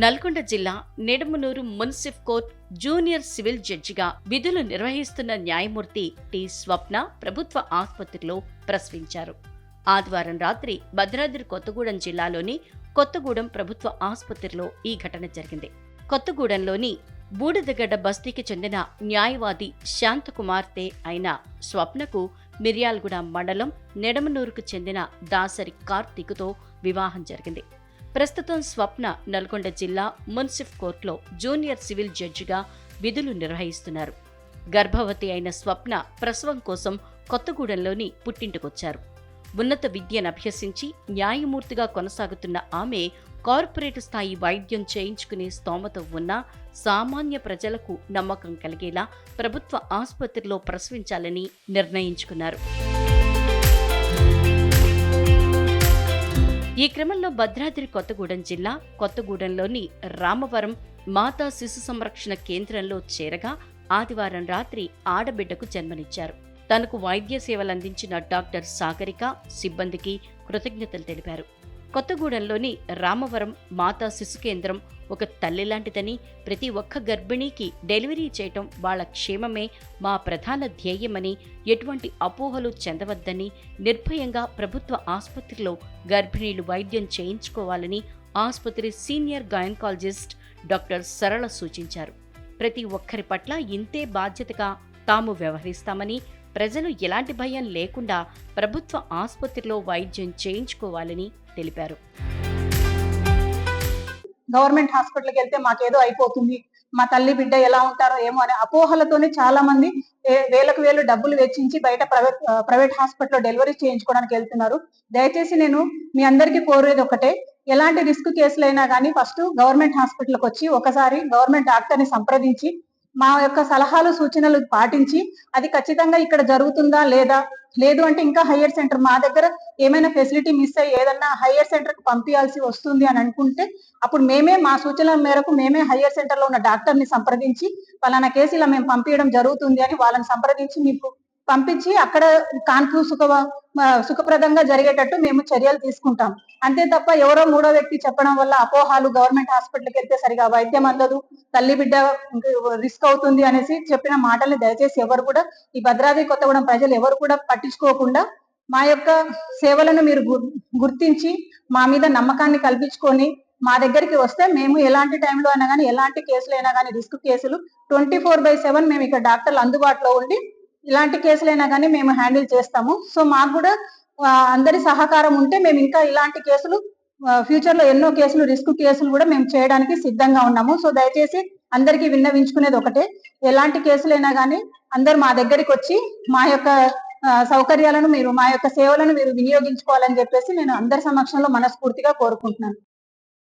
నల్గొండ జిల్లా నిడమనూరు మున్సిఫ్ court junior civil జడ్జిగా విధులు నిర్వహిస్తున్న న్యాయమూర్తి టి స్వప్న ప్రభుత్వ ఆసుపత్రిలో ప్రసవించారు. ఆదివారం రాత్రి భద్రాద్రి కొత్తగూడెం జిల్లాలోని కొత్తగూడెం ప్రభుత్వ ఆసుపత్రిలో ఈ ఘటన జరిగింది. కొత్తగూడెంలోని బూడిదగడ్డ బస్తీకి చెందిన న్యాయవాది శాంతకుమార్తె అయిన స్వప్నకు మిర్యాలగూడ మండలం నెడమనూరుకు చెందిన దాసరి కార్తీకుతో వివాహం జరిగింది. ప్రస్తుతం స్వప్న నల్గొండ జిల్లా మున్సిఫ్ కోర్టులో జూనియర్ సివిల్ జడ్జిగా విధులు నిర్వహిస్తున్నారు. గర్భవతి అయిన స్వప్న ప్రసవం కోసం కొత్తగూడెంలోని పుట్టింటికొచ్చారు. ఉన్నత విద్యను అభ్యసించి న్యాయమూర్తిగా కొనసాగుతున్న ఆమె కార్పొరేట్ స్థాయి వైద్యం చేయించుకునే స్తోమత ఉన్న సామాన్య ప్రజలకు నమ్మకం కలిగేలా ప్రభుత్వ ఆసుపత్రిలో ప్రసవించాలని నిర్ణయించుకున్నారు. ఈ క్రమంలో భద్రాద్రి కొత్తగూడెం జిల్లా కొత్తగూడెంలోని రామవరం మాతా శిశు సంరక్షణ కేంద్రంలో చేరగా ఆదివారం రాత్రి ఆడబిడ్డకు జన్మనిచ్చారు. తనకు వైద్య సేవలందించిన డాక్టర్ సాగరిక సిబ్బందికి కృతజ్ఞతలు తెలిపారు. కొత్తగూడెంలోని రామవరం మాతా శిశు కేంద్రం ఒక తల్లి లాంటిదని ప్రతి ఒక్క గర్భిణీకి డెలివరీ చేయటం వాళ్ళ క్షేమమే మా ప్రధాన ధ్యేయమని ఎటువంటి అపోహలు చెందవద్దని నిర్భయంగా ప్రభుత్వ ఆసుపత్రిలో గర్భిణీలు వైద్యం చేయించుకోవాలని ఆసుపత్రి సీనియర్ గైనకాలజిస్ట్ డాక్టర్ సరళ సూచించారు. ప్రతి ఒక్కరి పట్ల ఇంతే బాధ్యతగా తాము వ్యవహరిస్తామని ప్రజలు ఎలాంటి భయం లేకుండా ప్రభుత్వ ఆసుపత్రిలో వైద్యం చేయించుకోవాలని తెలిపారు. గవర్నమెంట్ హాస్పిటల్కి వెళ్తే మాకేదో అయిపోతుంది. మా తల్లి బిడ్డ ఎలా ఉంటారో ఏమో అనే అపోహలతోనే చాలా మంది వేలకు వేలు డబ్బులు వెచ్చించి బయట ప్రైవేట్ ప్రైవేట్ హాస్పిటల్లో డెలివరీ చేయించుకోవడానికి వెళ్తున్నారు. దయచేసి నేను మీ అందరికీ కోరేది ఒకటే. ఎలాంటి రిస్క్ కేసులైనా కానీ ఫస్ట్ గవర్నమెంట్ హాస్పిటల్కి వచ్చి ఒకసారి గవర్నమెంట్ డాక్టర్ని సంప్రదించి మా యొక్క సలహాలు సూచనలు పాటించి అది ఖచ్చితంగా ఇక్కడ జరుగుతుందా లేదా? లేదు అంటే ఇంకా హయ్యర్ సెంటర్ మా దగ్గర ఏమైనా ఫెసిలిటీ మిస్ అయ్యి ఏదన్నా హయ్యర్ సెంటర్కి పంపించాల్సి వస్తుంది అని అనుకుంటే అప్పుడు మేమే మా సూచనల మేరకు మేమే హయ్యర్ సెంటర్లో ఉన్న డాక్టర్ని సంప్రదించి పలానా కేసు ఇలా మేము పంపించడం జరుగుతుంది అని వాళ్ళని సంప్రదించి మీకు పంపించి అక్కడ కాన్పు సుఖ సుఖప్రదంగా జరిగేటట్టు మేము చర్యలు తీసుకుంటాం. అంతే తప్ప ఎవరో మూడో వ్యక్తి చెప్పడం వల్ల అపోహాలు గవర్నమెంట్ హాస్పిటల్కి వెళ్తే సరిగా వైద్యం అందదు తల్లి బిడ్డ రిస్క్ అవుతుంది అనేసి చెప్పిన మాటల్ని దయచేసి ఎవరు కూడా ఈ భద్రాద్రి కొత్తగూడెం ప్రజలు ఎవరు కూడా పట్టించుకోకుండా మా యొక్క సేవలను మీరు గు- గుర్తించి మా మీద నమ్మకాన్ని కల్పించుకొని మా దగ్గరికి వస్తే మేము ఎలాంటి టైంలో అయినా కానీ ఎలాంటి కేసులు అయినా కానీ రిస్క్ కేసులు ట్వంటీ ఫోర్ బై సెవెన్ మేము ఇక్కడ డాక్టర్లు అందుబాటులో ఉండి ఇలాంటి కేసులైనా కానీ మేము హ్యాండిల్ చేస్తాము. సో మాకు కూడా అందరి సహకారం ఉంటే మేము ఇంకా ఇలాంటి కేసులు ఫ్యూచర్లో ఎన్నో కేసులు రిస్క్ కేసులు కూడా మేము చేయడానికి సిద్ధంగా ఉన్నాము. సో దయచేసి అందరికీ విన్నవించుకునేది ఒకటే. ఎలాంటి కేసులైనా కానీ అందరు మా దగ్గరికి వచ్చి మా యొక్క సౌకర్యాలను మీరు మా యొక్క సేవలను మీరు వినియోగించుకోవాలని చెప్పేసి నేను అందరి సమక్షంలో మనస్ఫూర్తిగా కోరుకుంటున్నాను.